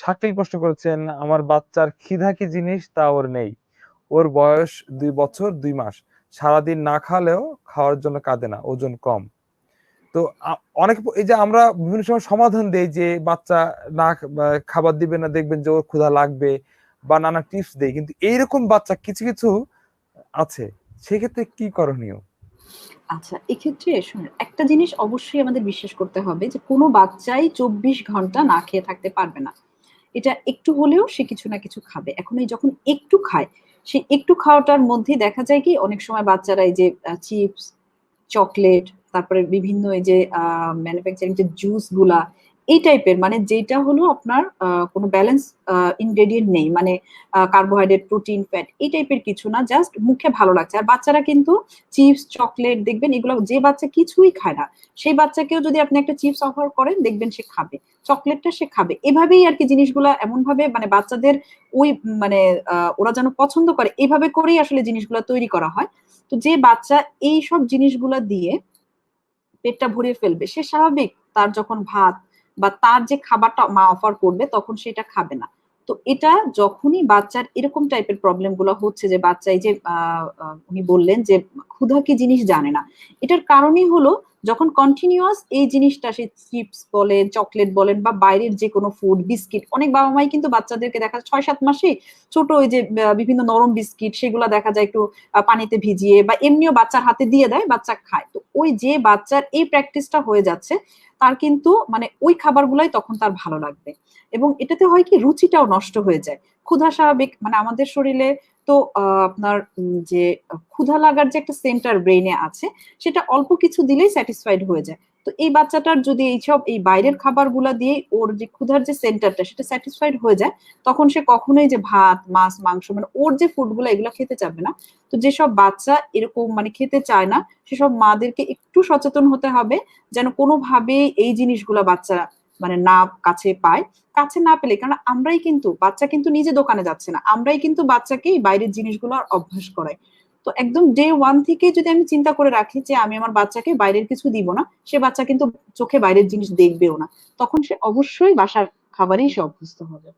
শাকিল প্রশ্ন করেছেন, আমার বাচ্চার খিদা কি জিনিস তা ওর নেই। ওর বয়স দুই বছর, দুই মাস। সারাদিন না খালেও খাওয়ার জন্য কাঁদে না, ওজন কম। তো অনেক এই যে আমরা বিভিন্ন সময় সমাধান দেই যে বাচ্চা না খাবার দিবে না, দেখবেন যে ওর ক্ষুধা লাগবে বা নানা টিপস দেই। কিন্তু এইরকম বাচ্চা কিছু কিছু আছে। সেক্ষেত্রে কি করণীয়? আচ্ছা এক্ষেত্রে একটা জিনিস অবশ্যই আমাদের বিশ্বাস করতে হবে যে কোনো বাচ্চাই চব্বিশ ঘণ্টা না খেয়ে থাকতে পারবে না। এটা একটু হলেও সে কিছু না কিছু খাবে। এখন এই যখন একটু খায়, সে একটু খাওয়াটার মধ্যে দেখা যায় কি, অনেক সময় বাচ্চারা এই যে চিপস, চকলেট, তারপরে বিভিন্ন এই যে ম্যানুফ্যাকচারিং যে জুসগুলা এই টাইপের মানে যেটা হলো আপনার কোনো ব্যালেন্স ইনগ্রেডিয়েন্ট নেই মানে কার্বোহাইড্রেট প্রোটিন ফ্যাট এই টাইপের কিছু না জাস্ট মুখে ভালো লাগছে। আর বাচ্চারা কিন্তু চিপস চকলেট দেখবেন, এগুলো যে বাচ্চা কিছুই খায় না, সেই বাচ্চাকেও যদি আপনি একটা চিপস অফার করেন, দেখবেন সে খাবে। চকলেটটা সে খাবে। এভাবেই আর কি জিনিসগুলা এমন ভাবে মানে বাচ্চাদের ওই মানে ওরা যেন পছন্দ করে এইভাবে করেই আসলে জিনিসগুলো তৈরি করা হয়। তো যে বাচ্চা এই সব জিনিসগুলা দিয়ে পেটটা ভরিয়ে ফেলবে, সে স্বাভাবিক তার যখন ভাত বা তার যে খাবারটা মা অফার করবে, তখন সেটা খাবে না। তো এটা যখনই বাচ্চার এরকম টাইপের প্রবলেমগুলো হচ্ছে যে বাচ্চাই যে উনি বললেন যে ক্ষুধা কি জিনিস জানে না। এটার কারণই হলো যখন কন্টিনিউয়াস এই জিনিসটা সে চিপস বলেন চকলেট বলেন বা বাইরের যে কোনো ফুড বিস্কিট অনেক বাবা মাই কিন্তু বাচ্চাদেরকে দেখা ছয়, সাত মাসে ছোট ওই যে বিভিন্ন নরম বিস্কিট সেগুলো দেখা যায় একটু পানিতে ভিজিয়ে বা এমনিও বাচ্চার হাতে দিয়ে দেয়, বাচ্চা খায়। তো ওই যে বাচ্চার এই প্র্যাকটিসটা হয়ে যাচ্ছে, তার কিন্তু মানে ওই খাবারগুলাই তখন তার ভালো লাগবে। এবং এটাতে হয় কি, রুচিটাও নষ্ট হয়ে যায়। ক্ষুধা স্বাভাবিক মানে আমাদের শরীরে তো আপনার যে, ক্ষুধা লাগার যে একটা সেন্টার ব্রেইনে আছে, সেটা অল্প কিছু দিলেই স্যাটিসফাইড হয়ে যায়। তো এই বাচ্চাটার যদি এইসব এই বাইরের খাবারগুলা দিয়ে ওর যে ক্ষুধার যে সেন্টারটা সেটা স্যাটিসফাইড হয়ে যায়, তখন সে কখনোই যে ভাত, মাছ, মাংস মানে ওর যে ফুডগুলো এগুলো খেতে চাবে না। তো যেসব বাচ্চা এরকম মানে খেতে চায় না, সেসব মাদেরকে একটু সচেতন হতে হবে যেন কোনোভাবে এই জিনিসগুলা বাচ্চারা মানে না কাছে পায়। কাছে না পেলে, কারণ আমরাই কিন্তু, বাচ্চা কিন্তু নিজে দোকানে যাচ্ছে না, আমরাই কিন্তু বাচ্চাকে বাইরের জিনিসগুলো অভ্যাস করাই। তো একদম ডে ওয়ান থেকে যদি আমি চিন্তা করে রাখি যে আমি আমার বাচ্চাকে বাইরের কিছু দিব না, সে বাচ্চা কিন্তু চোখে বাইরের জিনিস দেখবেও না। তখন সে অবশ্যই বাসার খাবারেই সে অভ্যস্ত হবে।